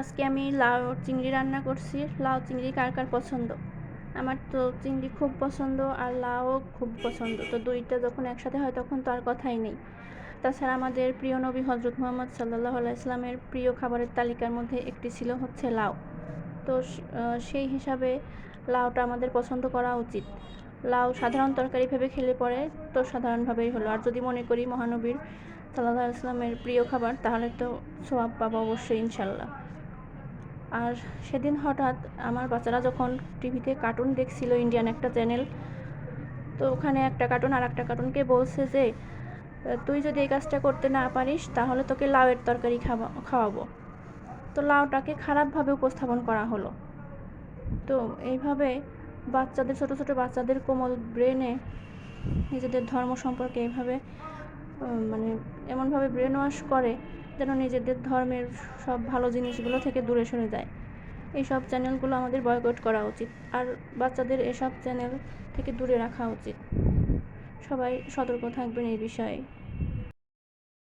আজকে আমি লাউ চিংড়ি রান্না করছি। লাউ চিংড়ি কার কার পছন্দ? আমার তো চিংড়ি খুব পছন্দ আর লাউও খুব পছন্দ। তো দুইটা যখন একসাথে হয় তখন তো আর কথাই নেই। তাছাড়া আমাদের প্রিয় নবী হজরত মোহাম্মদ সাল্লাহ ইসলামের প্রিয় খাবারের তালিকার মধ্যে একটি ছিল হচ্ছে লাউ। তো সেই হিসাবে লাউটা আমাদের পছন্দ করা উচিত। লাউ সাধারণ তরকারি ভেবে খেলে পরে তো সাধারণভাবেই হলো। আর যদি মনে করি মহানবীর সাল্লাহ ইসলামের প্রিয় খাবার তাহলে তো সোয়াব পাবো অবশ্যই ইনশাল্লাহ আর সেদিন হঠাৎ আমার বাচ্চারা যখন টিভিতে কার্টুন দেখছিল ইন্ডিয়ান একটা চ্যানেল তো ওখানে একটা কার্টুন আর একটা কার্টুনকে বলছে যে, তুই যদি এই কাজটা করতে না পারিস, তাহলে তোকে লাউয়ের তরকারি খাওয়া, খাওয়াবো। তো লাউটাকে খারাপভাবে উপস্থাপন করা হলো। তো এইভাবে বাচ্চাদের, ছোট ছোট বাচ্চাদের কোমল ব্রেনে নিজেদের ধর্ম সম্পর্কে এইভাবে মানে এমনভাবে ব্রেন ওয়াশ করে যেন নিজেদের ধর্মের সব ভালো জিনিসগুলো থেকে দূরে সরে যায়। এইসব চ্যানেলগুলো আমাদের বয়কট করা উচিত আর বাচ্চাদের এসব চ্যানেল থেকে দূরে রাখা উচিত। সবাই সতর্ক থাকবেন এই বিষয়ে।